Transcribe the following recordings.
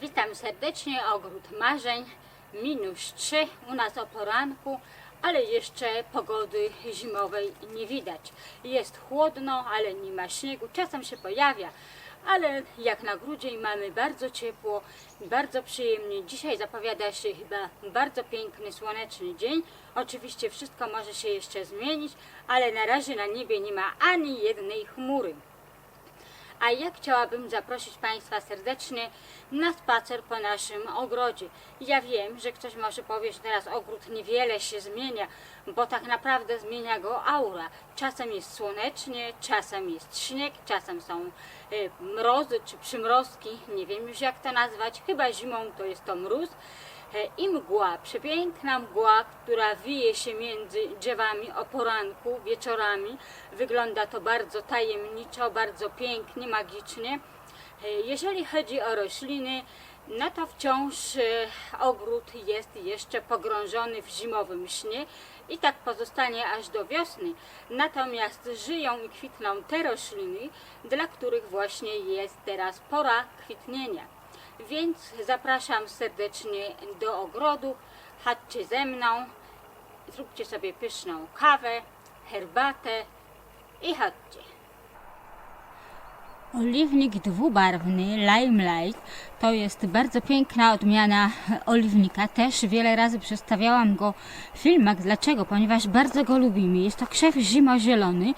Witam serdecznie, ogród marzeń, minus 3 u nas o poranku, ale jeszcze pogody zimowej nie widać. Jest chłodno, ale nie ma śniegu, czasem się pojawia, ale jak na grudzień mamy bardzo ciepło, bardzo przyjemnie. Dzisiaj zapowiada się chyba bardzo piękny, słoneczny dzień. Oczywiście wszystko może się jeszcze zmienić, ale na razie na niebie nie ma ani jednej chmury. A ja chciałabym zaprosić Państwa serdecznie na spacer po naszym ogrodzie. Ja wiem, że ktoś może powiedzieć, teraz ogród niewiele się zmienia, bo tak naprawdę zmienia go aura. Czasem jest słonecznie, czasem jest śnieg, czasem są y, mrozy czy przymrozki, nie wiem już jak to nazwać, chyba zimą to jest to mróz. E, I mgła, przepiękna mgła, która wije się między drzewami o poranku, wieczorami. Wygląda to bardzo tajemniczo, bardzo pięknie, magicznie. E, Jeżeli chodzi o rośliny, no to wciąż e, ogród jest jeszcze pogrążony w zimowym śnie i tak pozostanie aż do wiosny. Natomiast żyją i kwitną te rośliny, dla których właśnie jest teraz pora kwitnienia. Więc zapraszam serdecznie do ogrodu. Chodźcie ze mną, zróbcie sobie pyszną kawę, herbatę i chodźcie. Oliwnik dwubarwny Limelight to jest bardzo piękna odmiana oliwnika. Też wiele razy przedstawiałam go w filmach. Dlaczego? Ponieważ bardzo go lubimy. Jest to krzew zimozielony,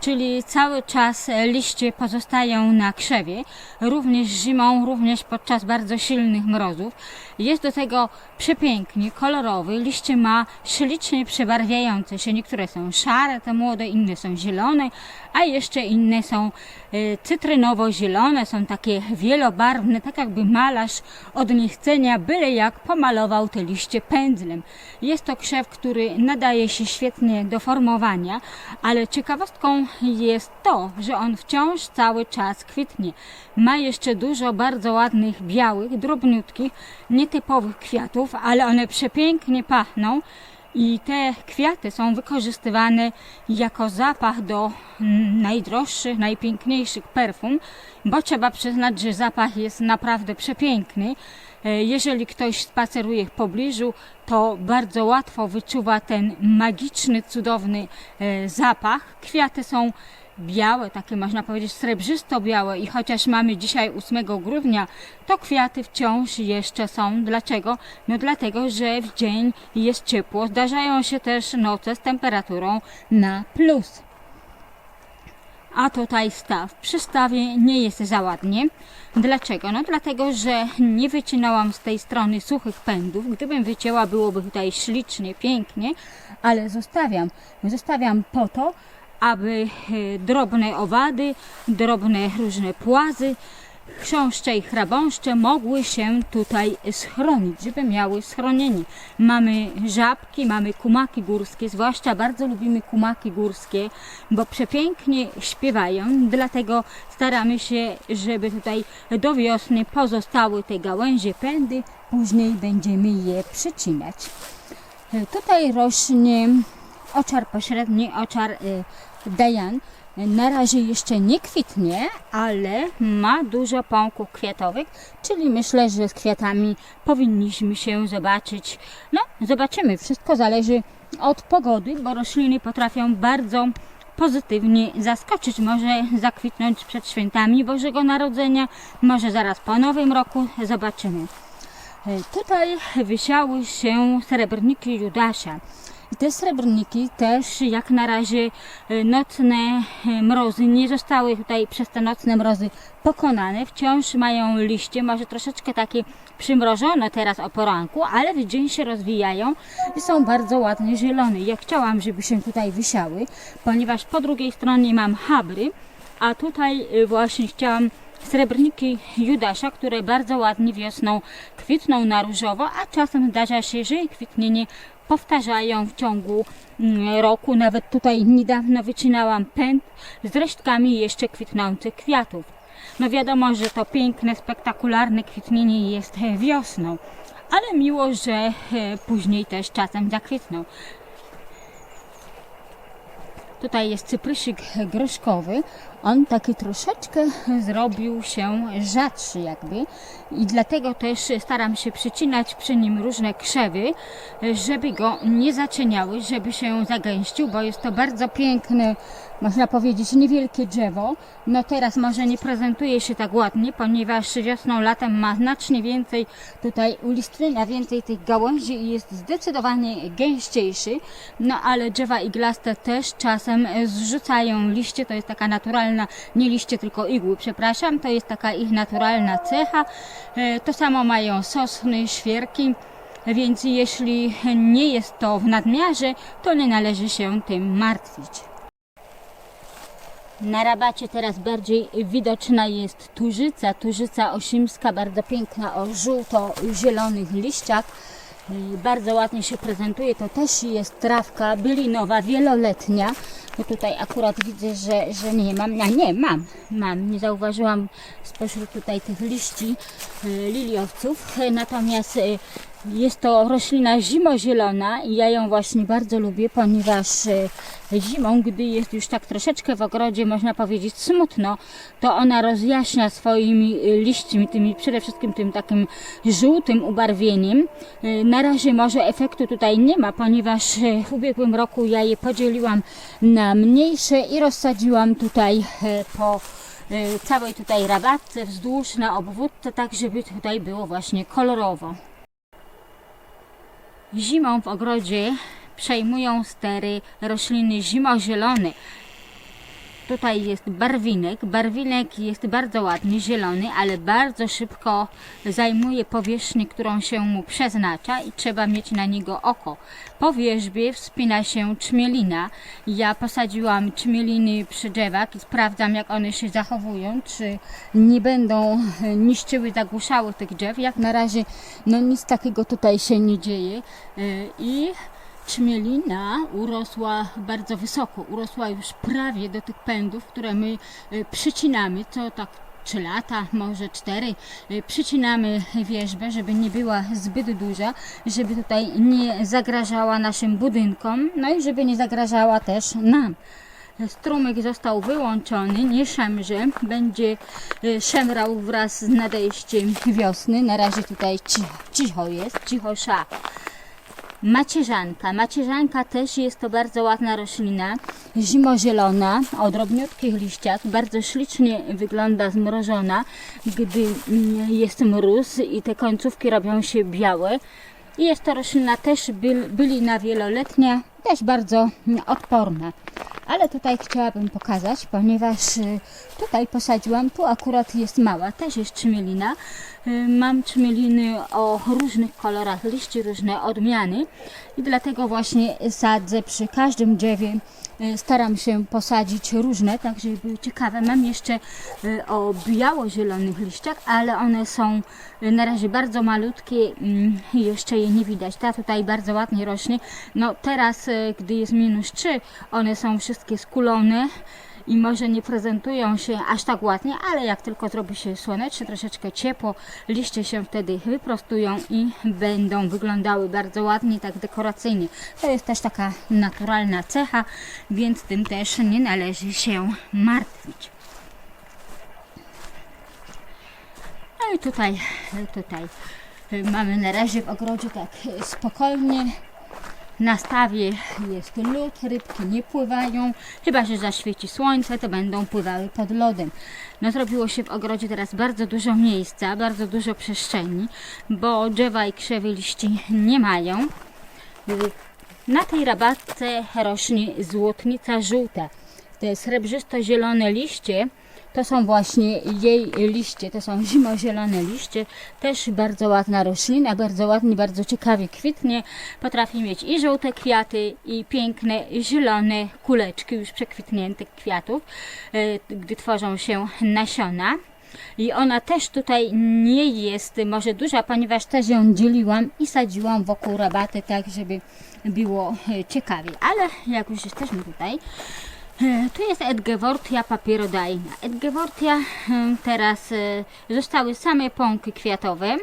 czyli cały czas liście pozostają na krzewie, również zimą, również podczas bardzo silnych mrozów. Jest do tego przepięknie, kolorowy. Liście ma ślicznie przebarwiające się. Niektóre są szare, te młode, inne są zielone, a jeszcze inne są y, cytrynowo-zielone, są takie wielobarwne, tak jakby malarz od niechcenia byle jak pomalował te liście pędzlem. Jest to krzew, który nadaje się świetnie do formowania, ale ciekawostką jest to, że on wciąż cały czas kwitnie. Ma jeszcze dużo bardzo ładnych, białych, drobniutkich, nietypowych kwiatów, ale one przepięknie pachną. I te kwiaty są wykorzystywane jako zapach do najdroższych, najpiękniejszych perfum, bo trzeba przyznać, że zapach jest naprawdę przepiękny. E, Jeżeli ktoś spaceruje w pobliżu, to bardzo łatwo wyczuwa ten magiczny, cudowny e, zapach. Kwiaty są białe, takie można powiedzieć srebrzysto-białe i chociaż mamy dzisiaj 8 grudnia, to kwiaty wciąż jeszcze są. Dlaczego? No dlatego, że w dzień jest ciepło. Zdarzają się też noce z temperaturą na plus. A tutaj staw. Przy stawie nie jest za ładnie. Dlaczego? No dlatego, że nie wycinałam z tej strony suchych pędów. Gdybym wycięła, byłoby tutaj ślicznie, pięknie, ale zostawiam. Zostawiam po to, aby e, drobne owady, drobne różne płazy, chrząszcze i chrabąszcze mogły się tutaj schronić, żeby miały schronienie. Mamy żabki, mamy kumaki górskie, zwłaszcza bardzo lubimy kumaki górskie, bo przepięknie śpiewają, dlatego staramy się, żeby tutaj do wiosny pozostały te gałęzie pędy, później będziemy je przycinać. E, Tutaj rośnie oczar pośredni, oczar y, Dajan. Na razie jeszcze nie kwitnie, ale ma dużo pąków kwiatowych, czyli myślę, że z kwiatami powinniśmy się zobaczyć. No, zobaczymy. Wszystko zależy od pogody, bo rośliny potrafią bardzo pozytywnie zaskoczyć. Może zakwitnąć przed świętami Bożego Narodzenia, może zaraz po Nowym Roku. Zobaczymy. E, Tutaj wysiały się srebrniki Judasza. I te srebrniki też jak na razie e, nocne e, mrozy nie zostały tutaj przez te nocne mrozy pokonane. Wciąż mają liście, może troszeczkę takie przymrożone teraz o poranku, ale w dzień się rozwijają i są bardzo ładnie zielone. Ja chciałam, żeby się tutaj wysiały, ponieważ po drugiej stronie mam habry, a tutaj y, właśnie chciałam srebrniki Judasza, które bardzo ładnie wiosną kwitną na różowo, a czasem zdarza się, że kwitnienie powtarzają w ciągu mm, roku. Nawet tutaj niedawno wycinałam pęd z resztkami jeszcze kwitnących kwiatów. No wiadomo, że to piękne, spektakularne kwitnienie jest wiosną, ale miło, że e, później też czasem zakwitną. Tutaj jest cyprysik groszkowy. On taki troszeczkę zrobił się rzadszy jakby i dlatego też staram się przycinać przy nim różne krzewy, żeby go nie zacieniały, żeby się zagęścił, bo jest to bardzo piękne, można powiedzieć, niewielkie drzewo. No teraz może nie prezentuje się tak ładnie, ponieważ wiosną, latem ma znacznie więcej tutaj ulistwienia, więcej tych gałęzi i jest zdecydowanie gęściejszy. No ale drzewa iglaste też czasem zrzucają liście, to jest taka naturalna, nie liście, tylko igły, przepraszam, to jest taka ich naturalna cecha. E, To samo mają sosny, świerki. Więc jeśli nie jest to w nadmiarze, to nie należy się tym martwić. Na rabacie teraz bardziej widoczna jest tużyca, tużyca osimska, bardzo piękna o żółto-zielonych liściach. Bardzo ładnie się prezentuje, to też jest trawka bylinowa, wieloletnia. Bo tutaj akurat widzę, że, że nie mam, a nie, mam, mam, nie zauważyłam spośród tutaj tych liści y, liliowców. Natomiast y, jest to roślina zimozielona i ja ją właśnie bardzo lubię, ponieważ e, zimą, gdy jest już tak troszeczkę w ogrodzie, można powiedzieć smutno, to ona rozjaśnia swoimi e, liśćmi, tymi przede wszystkim tym takim żółtym ubarwieniem. E, Na razie może efektu tutaj nie ma, ponieważ w ubiegłym roku ja je podzieliłam na mniejsze i rozsadziłam tutaj po całej tutaj rabatce wzdłuż na obwódce, tak żeby tutaj było właśnie kolorowo. Zimą w ogrodzie przejmują stery rośliny zimozielone. Tutaj jest barwinek. Barwinek jest bardzo ładny, zielony, ale bardzo szybko zajmuje powierzchnię, którą się mu przeznacza i trzeba mieć na niego oko. Po wierzbie wspina się czmielina. Ja posadziłam czmieliny przy drzewach i sprawdzam, jak one się zachowują, czy nie będą niszczyły, zagłuszały tych drzew. Jak na razie, no nic takiego tutaj się nie dzieje. E, I Czmielina urosła bardzo wysoko, urosła już prawie do tych pędów, które my e, przycinamy, co tak 3 lata, może 4. Przycinamy wierzbę, żeby nie była zbyt duża, żeby tutaj nie zagrażała naszym budynkom, no i żeby nie zagrażała też nam. Strumyk został wyłączony, nie szemrze, będzie e, szemrał wraz z nadejściem wiosny. Na razie tutaj cicho, cicho jest, cicho sza. Macierzanka. Macierzanka też jest to bardzo ładna roślina, zimozielona, o drobniutkich liściach, bardzo ślicznie wygląda zmrożona, gdy jest mróz i te końcówki robią się białe. I jest to roślina też byl, bylina wieloletnia, też bardzo odporna. Ale tutaj chciałabym pokazać, ponieważ y, tutaj posadziłam, tu akurat jest mała, też jest czmielina. Y, Mam czmieliny o różnych kolorach liści, różne odmiany i dlatego właśnie sadzę przy każdym drzewie. y, Staram się posadzić różne, tak żeby były ciekawe. Mam jeszcze o biało-zielonych liściach, ale one są na razie bardzo malutkie i jeszcze je nie widać. Ta tutaj bardzo ładnie rośnie. No teraz, gdy jest minus 3, one są wszystkie skulone i może nie prezentują się aż tak ładnie, ale jak tylko zrobi się słonecznie, troszeczkę ciepło, liście się wtedy wyprostują i będą wyglądały bardzo ładnie, tak dekoracyjnie. To jest też taka naturalna cecha, więc tym też nie należy się martwić. No i tutaj, tutaj mamy na razie w ogrodzie tak spokojnie. Na stawie jest lód, rybki nie pływają, chyba że zaświeci słońce, to będą pływały pod lodem. No zrobiło się w ogrodzie teraz bardzo dużo miejsca, bardzo dużo przestrzeni, bo drzewa i krzewy liści nie mają. Na tej rabatce rośnie złotnica żółta. Te srebrzysto-zielone liście to są właśnie jej liście, to są zimozielone liście. Też bardzo ładna roślina, bardzo ładnie, bardzo ciekawie kwitnie. Potrafi mieć i żółte kwiaty, i piękne zielone kuleczki już przekwitniętych kwiatów, e, gdy tworzą się nasiona. I ona też tutaj nie jest może duża, ponieważ też ją dzieliłam i sadziłam wokół rabaty, tak żeby było e, ciekawiej. Ale jak już jesteśmy tutaj, Tu jest Edgewortia papierodajna. Edgewortia e, teraz e, zostały same pąki kwiatowe,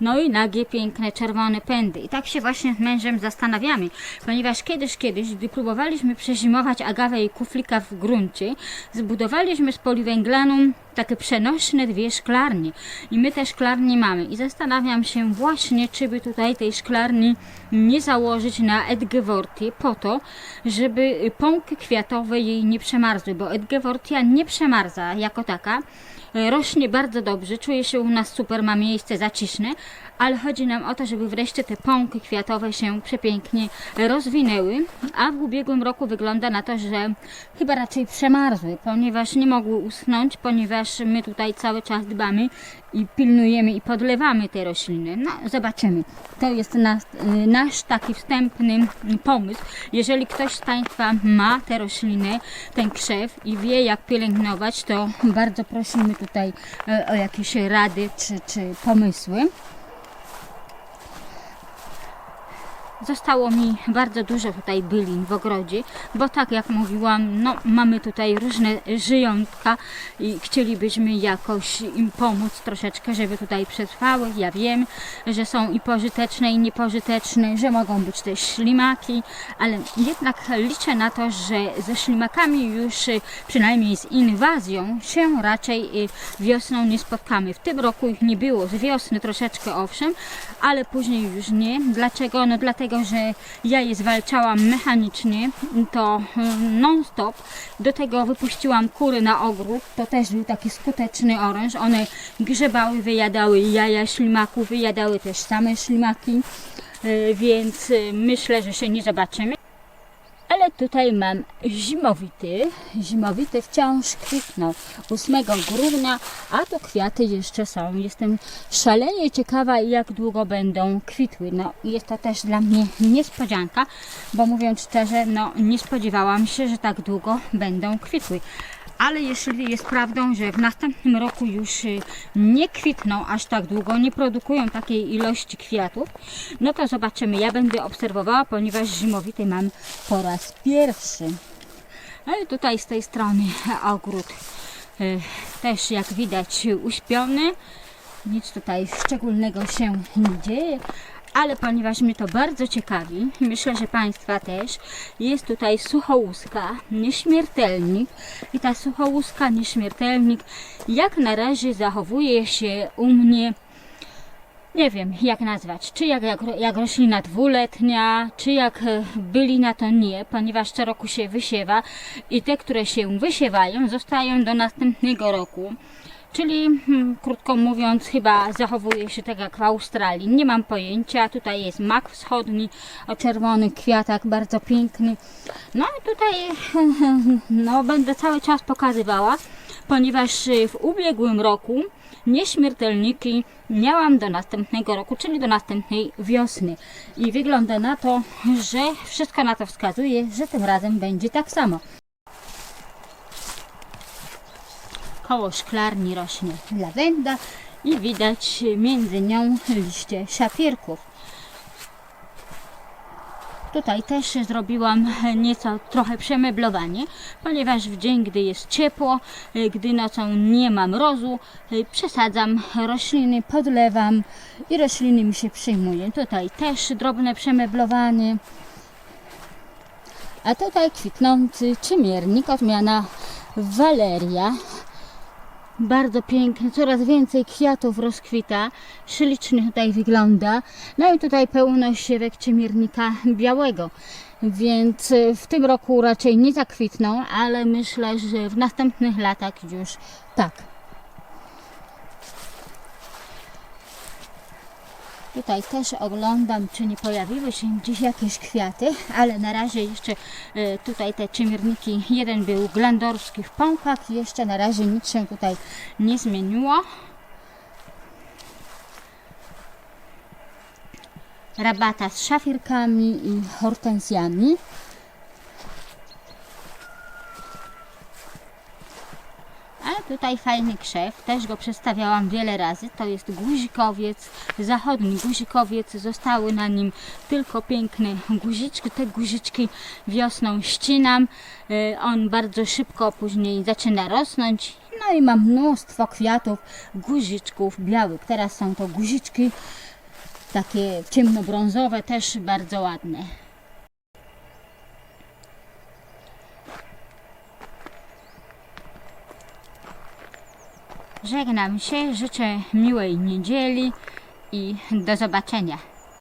no i nagie, piękne, czerwone pędy. I tak się właśnie z mężem zastanawiamy, ponieważ kiedyś, kiedyś, gdy próbowaliśmy przezimować agawę i kuflika w gruncie, zbudowaliśmy z poliwęglaną takie przenośne dwie szklarnie. I my te szklarnie mamy. I zastanawiam się właśnie, czy by tutaj tej szklarni nie założyć na Edgewortię po to, żeby pąki kwiatowe jej nie przemarzły, bo Edgewortia nie przemarza jako taka. Rośnie bardzo dobrze, czuje się u nas super, ma miejsce zaciszne, ale chodzi nam o to, żeby wreszcie te pąki kwiatowe się przepięknie rozwinęły, a w ubiegłym roku wygląda na to, że chyba raczej przemarzły, ponieważ nie mogły usnąć, ponieważ my tutaj cały czas dbamy i pilnujemy i podlewamy te rośliny. No, zobaczymy. To jest nas, y, nasz taki wstępny pomysł. Jeżeli ktoś z Państwa ma te rośliny, ten krzew i wie jak pielęgnować, to bardzo prosimy tutaj e, o jakieś rady czy, czy pomysły. Zostało mi bardzo dużo tutaj bylin w ogrodzie, bo tak jak mówiłam, no mamy tutaj różne żyjątka i chcielibyśmy jakoś im pomóc troszeczkę, żeby tutaj przetrwały. Ja wiem, że są i pożyteczne i niepożyteczne, że mogą być też ślimaki, ale jednak liczę na to, że ze ślimakami już y, przynajmniej z inwazją się raczej y, wiosną nie spotkamy. W tym roku ich nie było, z wiosny troszeczkę owszem, ale później już nie. Dlaczego? No dlatego, że ja je zwalczałam mechanicznie, to mm, non-stop. Do tego wypuściłam kury na ogród, to też był taki skuteczny oręż. One grzebały, wyjadały jaja ślimaków, wyjadały też same ślimaki, y, więc y, myślę, że się nie zobaczymy. Ale tutaj mam zimowity. Zimowity wciąż kwitną 8 grudnia, a to kwiaty jeszcze są. Jestem szalenie ciekawa, jak długo będą kwitły. No, jest to też dla mnie niespodzianka, bo mówiąc szczerze, no, nie spodziewałam się, że tak długo będą kwitły. Ale jeśli jest prawdą, że w następnym roku już y, nie kwitną aż tak długo, nie produkują takiej ilości kwiatów, no to zobaczymy. Ja będę obserwowała, ponieważ zimowity mam po raz pierwszy. No i tutaj z tej strony ogród y, też jak widać uśpiony. Nic tutaj szczególnego się nie dzieje, ale ponieważ mnie to bardzo ciekawi, myślę, że Państwa też, jest tutaj suchołuska, nieśmiertelnik i ta suchołuska, nieśmiertelnik jak na razie zachowuje się u mnie nie wiem jak nazwać, czy jak, jak, jak roślina dwuletnia, czy jak e, bylina to nie, ponieważ co roku się wysiewa i te, które się wysiewają, zostają do następnego roku. Czyli, hmm, krótko mówiąc, chyba zachowuje się tak jak w Australii. Nie mam pojęcia. Tutaj jest mak wschodni o czerwonych kwiatach, bardzo piękny. No i tutaj no, będę cały czas pokazywała, ponieważ y, w ubiegłym roku nieśmiertelniki miałam do następnego roku, czyli do następnej wiosny. I wygląda na to, że wszystko na to wskazuje, że tym razem będzie tak samo. Koło szklarni rośnie lawenda i widać między nią liście szafirków. Tutaj też zrobiłam nieco trochę przemeblowanie, ponieważ w dzień, gdy jest ciepło, gdy nocą nie ma mrozu, przesadzam rośliny, podlewam i rośliny mi się przyjmuje. Tutaj też drobne przemeblowanie. A tutaj kwitnący czymiernik, odmiana Waleria. Bardzo piękny, coraz więcej kwiatów rozkwita, ślicznie tutaj wygląda. No i tutaj pełno siewek czymiernika białego. Więc y, w tym roku raczej nie zakwitną, ale myślę, że w następnych latach już tak. Tutaj też oglądam, czy nie pojawiły się gdzieś jakieś kwiaty, ale na razie jeszcze e, tutaj te czymierniki, jeden był glandorski w pąkach, jeszcze na razie nic się tutaj nie zmieniło. Rabata z szafirkami i hortensjami. A tutaj fajny krzew, też go przedstawiałam wiele razy. To jest guzikowiec, zachodni guzikowiec. Zostały na nim tylko piękne guziczki. Te guziczki wiosną ścinam. Y, On bardzo szybko później zaczyna rosnąć. No i mam mnóstwo kwiatów, guziczków białych. Teraz są to guziczki takie ciemnobrązowe, też bardzo ładne. Żegnam się, życzę miłej niedzieli i do zobaczenia.